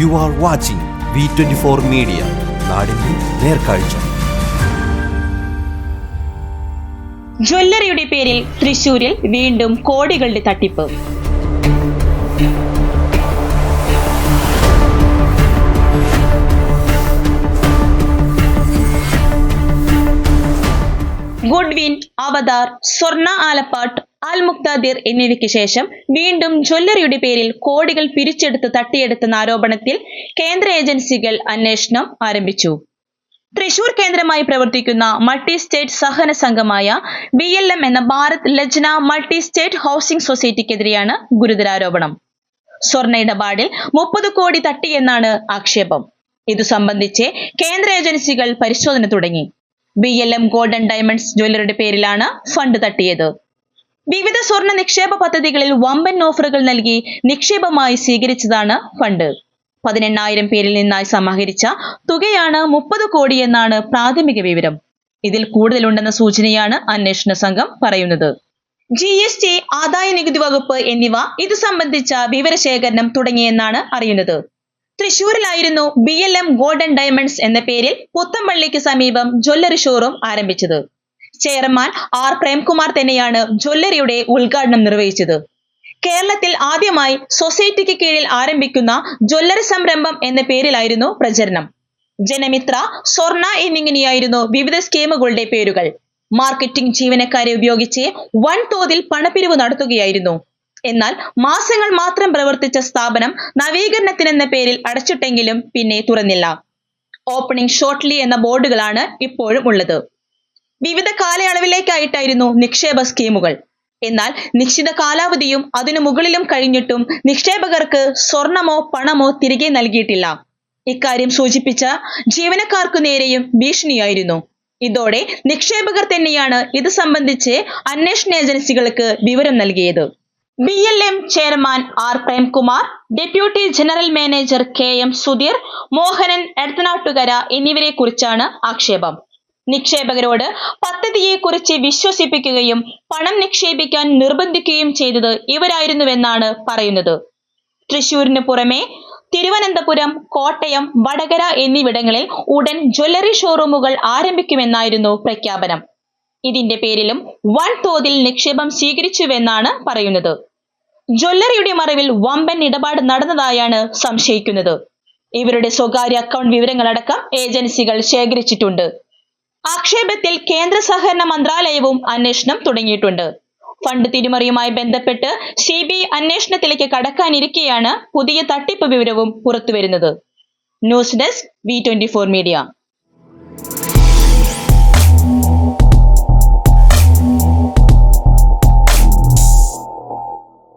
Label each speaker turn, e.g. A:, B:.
A: You are watching V twenty four media നാടിന്റെ നേർക്കാഴ്ച.
B: ജ്വല്ലറിയുടെ പേരിൽ തൃശൂരിൽ വീണ്ടും കോടികളുടെ തട്ടിപ്പ്. ഗുഡ്വിൻ അവതാർ സ്വർണ ആലപ്പാട്ട് അൽ മുക്താദിർ എന്നിവയ്ക്ക് ശേഷം വീണ്ടും ജ്വല്ലറിയുടെ പേരിൽ കോടികൾ പിരിച്ചെടുത്ത് തട്ടിയെടുത്തെന്ന ആരോപണത്തിൽ കേന്ദ്ര ഏജൻസികൾ അന്വേഷണം ആരംഭിച്ചു. തൃശൂർ കേന്ദ്രമായി പ്രവർത്തിക്കുന്ന മൾട്ടി സ്റ്റേറ്റ് സഹന സംഘമായ ബി എൽ എം എന്ന Bharat Lajna multi state housing സൊസൈറ്റിക്കെതിരെയാണ് ഗുരുതരാരോപണം. സ്വർണ ഇടപാടിൽ മുപ്പത് കോടി തട്ടിയെന്നാണ് ആക്ഷേപം. ഇതു സംബന്ധിച്ച് കേന്ദ്ര ഏജൻസികൾ പരിശോധന തുടങ്ങി. B L M golden diamonds ജ്വല്ലറിയുടെ പേരിലാണ് ഫണ്ട് തട്ടിയത്. വിവിധ സ്വർണ നിക്ഷേപ പദ്ധതികളിൽ വമ്പൻ ഓഫറുകൾ നൽകി നിക്ഷേപമായി സ്വീകരിച്ചതാണ് ഫണ്ട്. പതിനെണ്ണായിരം പേരിൽ നിന്നായി സമാഹരിച്ച തുകയാണ് മുപ്പത് കോടി എന്നാണ് പ്രാഥമിക വിവരം. ഇതിൽ കൂടുതലുണ്ടെന്ന സൂചനയാണ് അന്വേഷണ സംഘം പറയുന്നത്. ജി എസ് ടി ആദായ നികുതി വകുപ്പ് എന്നിവ ഇത് സംബന്ധിച്ച വിവരശേഖരണം തുടങ്ങിയെന്നാണ് അറിയുന്നത്. തൃശൂരിലായിരുന്നു B L M golden diamonds എന്ന പേരിൽ പുത്തമ്പള്ളിക്ക് സമീപം ജ്വല്ലറി ഷോറൂം ആരംഭിച്ചത്. ചെയർമാൻ ആർ പ്രേംകുമാർ തന്നെയാണ് ജ്വല്ലറിയുടെ ഉദ്ഘാടനം നിർവഹിച്ചത്. കേരളത്തിൽ ആദ്യമായി സൊസൈറ്റിക്ക് കീഴിൽ ആരംഭിക്കുന്ന ജ്വല്ലറി സംരംഭം എന്ന പേരിലായിരുന്നു പ്രചരണം. ജനമിത്ര സ്വർണ എന്നിങ്ങനെയായിരുന്നു വിവിധ സ്കീമുകളുടെ പേരുകൾ. മാർക്കറ്റിംഗ് ജീവനക്കാരെ ഉപയോഗിച്ച് വൻതോതിൽ പണപ്പിരിവ് നടത്തുകയായിരുന്നു. എന്നാൽ മാസങ്ങൾ മാത്രം പ്രവർത്തിച്ച സ്ഥാപനം നവീകരണത്തിനെന്ന പേരിൽ അടച്ചിട്ടെങ്കിലും പിന്നെ തുറന്നില്ല. ഓപ്പണിംഗ് ഷോർട്ട്ലി എന്ന ബോർഡുകളാണ് ഇപ്പോഴും ഉള്ളത്. വിവിധ കാലയളവിലേക്കായിട്ടായിരുന്നു നിക്ഷേപ സ്കീമുകൾ. എന്നാൽ നിശ്ചിത കാലാവധിയും അതിനു മുകളിലും കഴിഞ്ഞിട്ടും നിക്ഷേപകർക്ക് സ്വർണമോ പണമോ തിരികെ നൽകിയിട്ടില്ല. ഇക്കാര്യം സൂചിപ്പിച്ച ജീവനക്കാർക്കു നേരെയും ഭീഷണിയായിരുന്നു. ഇതോടെ നിക്ഷേപകർ തന്നെയാണ് ഇത് സംബന്ധിച്ച് അന്വേഷണ ഏജൻസികൾക്ക് വിവരം നൽകിയത്. B L M chairman R Premkumar deputy general manager K M Sudheer Mohanan Edathanattukara എന്നിവരെ കുറിച്ചാണ് ആക്ഷേപം. നിക്ഷേപകരോട് പദ്ധതിയെക്കുറിച്ച് വിശ്വസിപ്പിക്കുകയും പണം നിക്ഷേപിക്കാൻ നിർബന്ധിക്കുകയും ചെയ്തത് ഇവരായിരുന്നുവെന്നാണ് പറയുന്നത്. തൃശൂരിന് പുറമെ തിരുവനന്തപുരം കോട്ടയം വടകര എന്നിവിടങ്ങളിൽ ഉടൻ ജ്വല്ലറി ഷോറൂമുകൾ ആരംഭിക്കുമെന്നായിരുന്നു പ്രഖ്യാപനം. ഇതിന്റെ പേരിലും വൻ തോതിൽ നിക്ഷേപം സ്വീകരിച്ചുവെന്നാണ് പറയുന്നത്. ജ്വല്ലറിയുടെ മറവിൽ വമ്പൻ ഇടപാട് നടന്നതായാണ് സംശയിക്കുന്നത്. ഇവരുടെ സ്വകാര്യ അക്കൗണ്ട് വിവരങ്ങളടക്കം ഏജൻസികൾ ശേഖരിച്ചിട്ടുണ്ട്. ആക്ഷേപത്തിൽ കേന്ദ്ര സഹകരണ മന്ത്രാലയവും അന്വേഷണം തുടങ്ങിയിട്ടുണ്ട്. ഫണ്ട് തിരിമറിയുമായി ബന്ധപ്പെട്ട് സി ബി ഐ അന്വേഷണത്തിലേക്ക് കടക്കാനിരിക്കെയാണ് പുതിയ തട്ടിപ്പ് വിവരവും പുറത്തുവരുന്നത്. News desk V twenty four media.